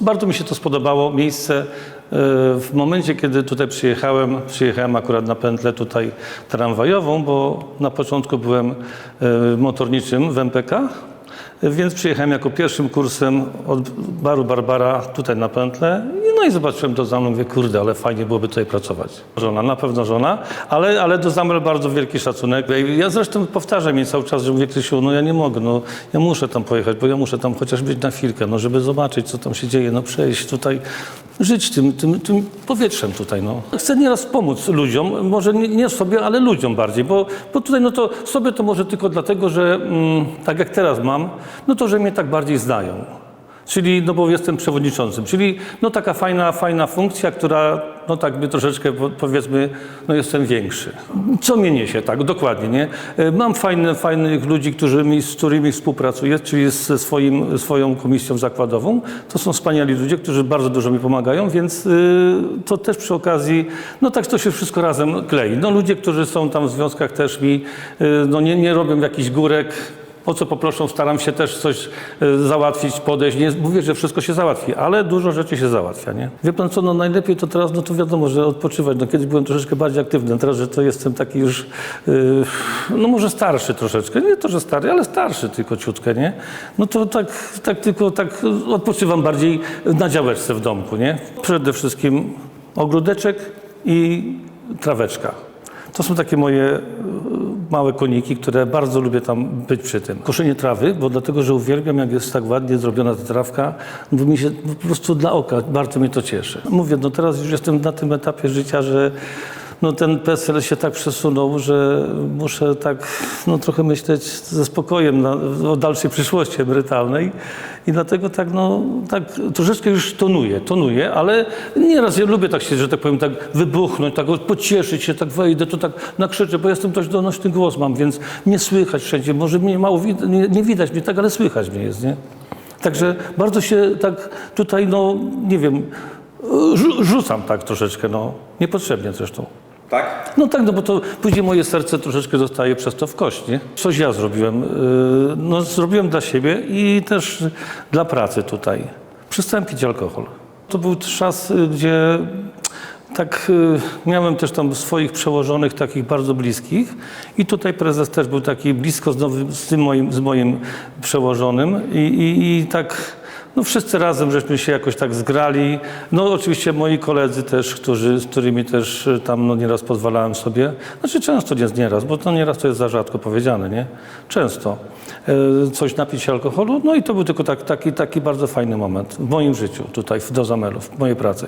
Bardzo mi się to spodobało, miejsce. e, W momencie, kiedy tutaj przyjechałem, przyjechałem akurat na pętlę tutaj tramwajową, bo na początku byłem e, motorniczym w MPK, więc przyjechałem jako pierwszym kursem od baru Barbara tutaj na pętlę. No i zobaczyłem to za mną, mówię, kurde, ale fajnie byłoby tutaj pracować. Żona, na pewno żona, ale, ale do Zamel bardzo wielki szacunek. Ja zresztą powtarzam jej cały czas, że mówię, Krysiu, no ja nie mogę, no ja muszę tam pojechać, bo ja muszę tam chociaż być na chwilkę, no żeby zobaczyć, co tam się dzieje, no przejść tutaj, żyć tym, tym, tym powietrzem tutaj, no. Chcę nieraz pomóc ludziom, może nie, nie sobie, ale ludziom bardziej, bo, bo tutaj, no to sobie to może tylko dlatego, że mm, tak jak teraz mam, no to, że mnie tak bardziej znają. Czyli, no bo jestem przewodniczącym, czyli no taka fajna, fajna funkcja, która, no tak by troszeczkę po- powiedzmy, no jestem większy. Co mnie niesie, tak, dokładnie, nie? E, Mam fajne, fajnych ludzi, którzy mi, z którymi współpracuję, czyli ze swoim, swoją komisją zakładową. To są wspaniali ludzie, którzy bardzo dużo mi pomagają, więc y, to też przy okazji, no tak to się wszystko razem klei. No ludzie, którzy są tam w związkach też mi, y, no nie, nie robią jakichś górek, o co poproszą, staram się też coś e, załatwić, podejść. Nie mówię, że wszystko się załatwi, ale dużo rzeczy się załatwia, nie? Wie pan co, no najlepiej to teraz, no to wiadomo, że odpoczywać. No kiedyś byłem troszeczkę bardziej aktywny, teraz, że to jestem taki już, e, no może starszy troszeczkę. Nie to, że stary, ale starszy tylko ciutkę, nie? No to tak, tak tylko, tak odpoczywam bardziej na działeczce w domku, nie? Przede wszystkim ogródeczek i traweczka. To są takie moje małe koniki, które bardzo lubię tam być przy tym. Koszenie trawy, bo dlatego, że uwielbiam, jak jest tak ładnie zrobiona ta trawka, bo mi się po prostu dla oka bardzo mnie to cieszy. Mówię, no teraz już jestem na tym etapie życia, że no ten PESEL się tak przesunął, że muszę tak no, trochę myśleć ze spokojem na, o dalszej przyszłości emerytalnej i dlatego tak, no, tak troszeczkę już tonuję, tonuję, ale nieraz ja lubię tak się, że tak powiem, tak wybuchnąć, tak pocieszyć się, tak wejdę, to tak nakrzyczę, bo jestem dość donośny głos mam, więc nie słychać wszędzie, może mnie mało nie, nie widać mnie tak, ale słychać mnie jest, nie? Także bardzo się tak tutaj, no nie wiem, rzu- rzucam tak troszeczkę, no niepotrzebnie zresztą. Tak? No tak, no bo to później moje serce troszeczkę zostaje przez to w kość, nie? Coś ja zrobiłem. yy, No zrobiłem dla siebie i też dla pracy tutaj. Przestałem pić alkohol. To był czas, y, gdzie tak y, miałem też tam swoich przełożonych, takich bardzo bliskich i tutaj prezes też był taki blisko z, nowym, z tym moim, z moim przełożonym i, i, i tak no wszyscy razem żeśmy się jakoś tak zgrali. No oczywiście moi koledzy też, którzy, z którymi też y, tam no nieraz pozwalałem sobie. Znaczy często nie nieraz, bo to nieraz to jest za rzadko powiedziane, nie? Często. E, Coś napić się alkoholu. No i to był tylko tak, taki, taki bardzo fajny moment w moim życiu tutaj w Dozamelów, w mojej pracy.